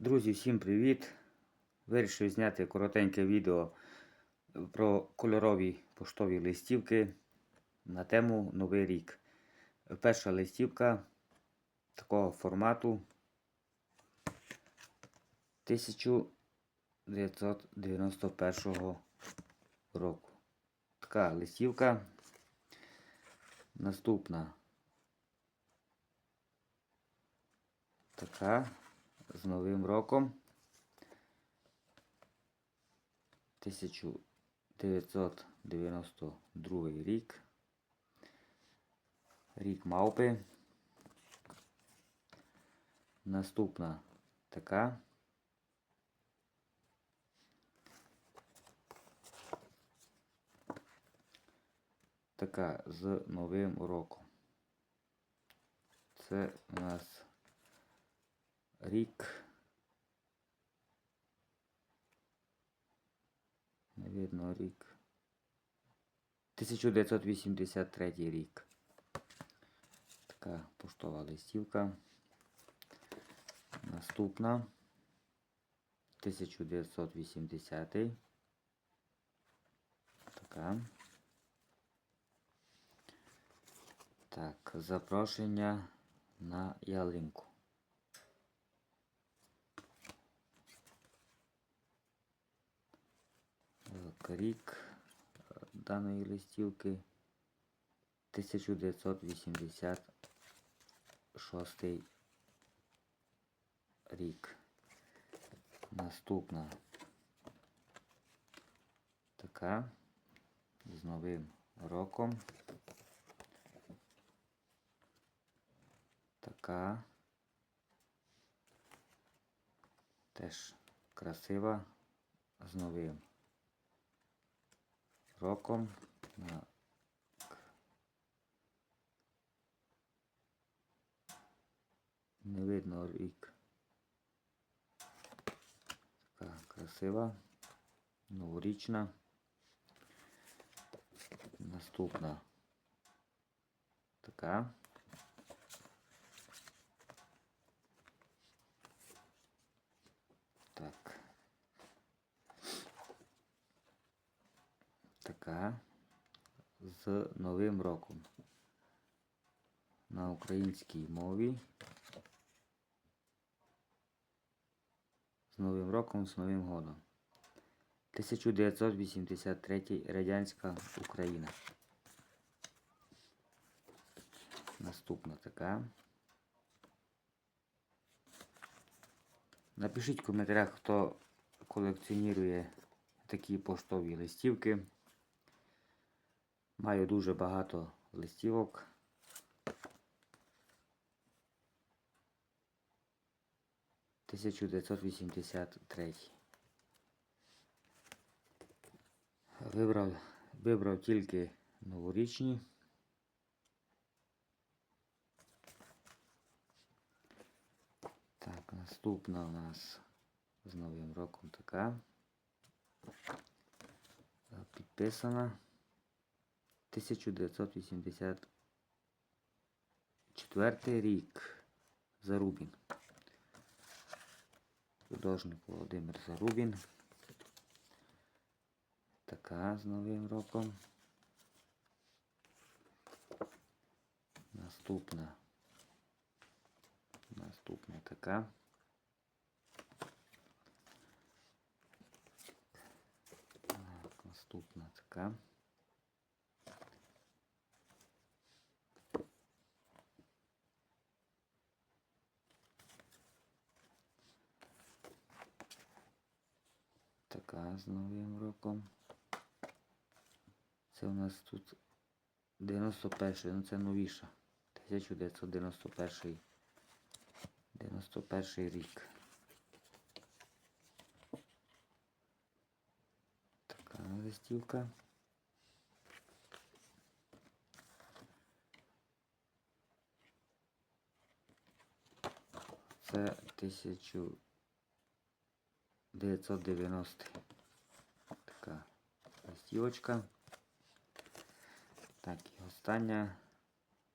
Друзі, всім привіт! Вирішив зняти коротеньке відео про кольорові поштові листівки на тему Новий рік. Перша листівка такого формату 1991 року. Така листівка. Наступна. Така з Новим роком 1992 рік. Рік мавпи. Наступна така. Така з Новим роком. Це у нас рік. Не видно рік. 1983 рік. Така поштова листівка. Наступна. 1980. Така. Так, запрошення на ялинку. Так, Рік е, даної листівки 1986 рік. Наступна. Така. З Новим роком. Така. Теж красива. З новим роком на не видно рік. Така красива, новорічна. Наступна така. Так. Така з Новим роком. На українській мові. З Новим роком, з Новим годом. 1983 Радянська Україна. Наступна така. Напишіть в коментарях, хто колекціонує такі поштові листівки. Маю дуже багато листівок. Тисячу дев'ятсот вісімдесят третій. Вибрав, вибрав тільки новорічні. Так, наступна у нас з Новим роком така. Підписана 1984 рік. Зарубін. Художник Володимир Зарубін. Така з Новим роком. Наступна. Наступна така. Так, наступна така. Така з Новим роком. Це у нас тут 91 ну це новіша. 1991 91 рік. Така листівка. Це 1990 така листівочка. Так, і остання.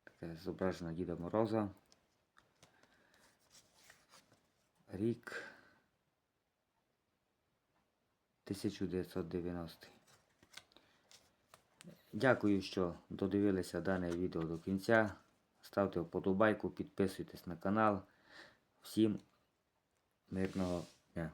Таке зображена Діда Мороза. Рік 1990. Дякую, що додивилися дане відео до кінця. Ставте вподобайку, підписуйтесь на канал. Всім мирного дня.